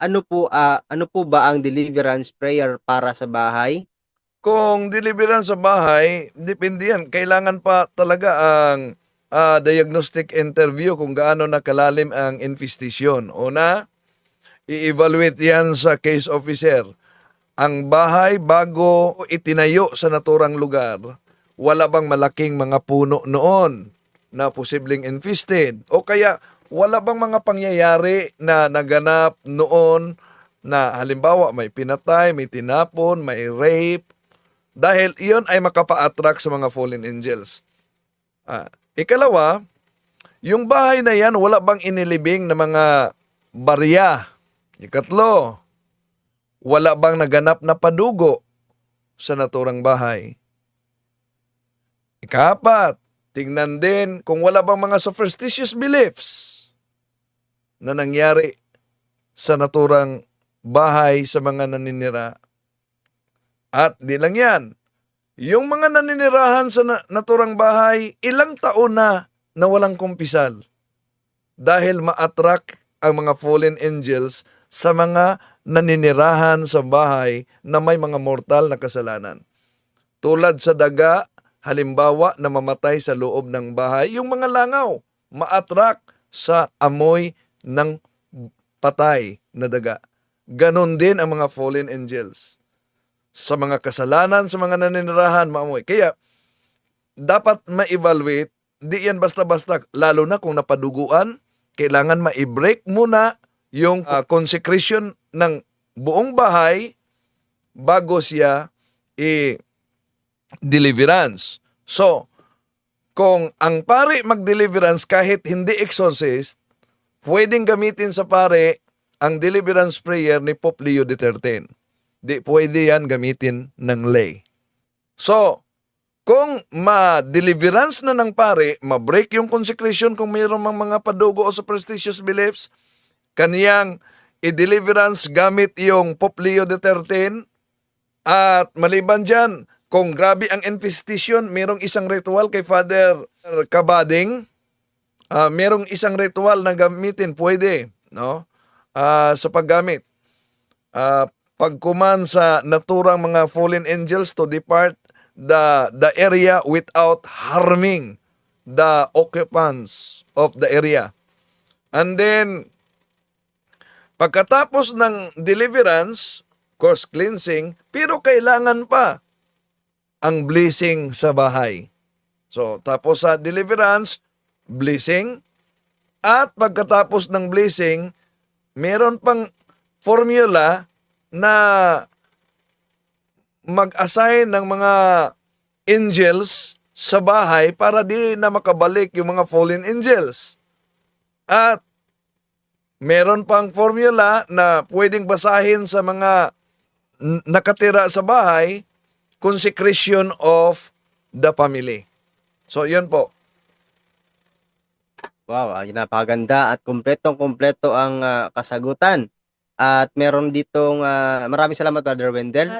ano po ah, ano po ba ang deliverance prayer para sa bahay? Kung deliveran sa bahay, depende yan. Kailangan pa talaga ang ah, diagnostic interview kung gaano nakalalim ang infestation. Una, i-evaluate yan sa case officer. Ang bahay bago itinayo sa naturang lugar, wala bang malaking mga puno noon na posibleng infested? O kaya wala bang mga pangyayari na naganap noon na halimbawa may pinatay, may tinapon, may rape, dahil iyon ay makapa-attract sa mga fallen angels. Ah, ikalawa, yung bahay na yan, wala bang inilibing na mga barya? Ikatlo, wala bang naganap na padugo sa naturang bahay? Ikapat, tingnan din kung wala bang mga superstitious beliefs na nangyari sa naturang bahay sa mga naninira. At di lang yan, yung mga naninirahan sa na- naturang bahay, ilang taon na na walang kumpisal. Dahil ma-attract ang mga fallen angels sa mga naninirahan sa bahay na may mga mortal na kasalanan. Tulad sa daga, halimbawa na mamatay sa loob ng bahay, yung mga langaw, ma-attract sa amoy ng patay na daga. Ganon din ang mga fallen angels. Sa mga kasalanan, sa mga naninirahan, maamoy. Kaya, dapat ma-evaluate, di yan basta-basta, lalo na kung napaduguan, kailangan ma-break muna yung ah, consecration ng buong bahay bago siya i-deliverance. So, kung ang pare mag-deliverance kahit hindi exorcist, pwedeng gamitin sa pare ang deliverance prayer ni Pope Leo XIII. Di pwede yan gamitin ng lay. So, kung ma-deliverance na ng pare, ma-break yung consecration kung mayroong mga padugo o superstitious beliefs, kaniyang i-deliverance gamit yung Pope Leo XIII at maliban dyan, kung grabe ang infestation, merong isang ritual kay Father Kabading, ah merong isang ritual na gamitin, pwede, no? Ah, sa paggamit. Ah, pagkuman sa naturang mga fallen angels to depart the the area without harming the occupants of the area. And then pagkatapos ng deliverance, course cleansing, pero kailangan pa ang blessing sa bahay. So, tapos sa deliverance, blessing, at pagkatapos ng blessing, meron pang formula na mag-assign ng mga angels sa bahay para di na makabalik yung mga fallen angels. At meron pang formula na pwedeng basahin sa mga nakatira sa bahay, consecration of the family. So, yun po. Wow, ah, napakaganda at kumpletong-kumpleto ang ah, kasagutan. At meron ditong ah, maraming salamat Brother Wendell.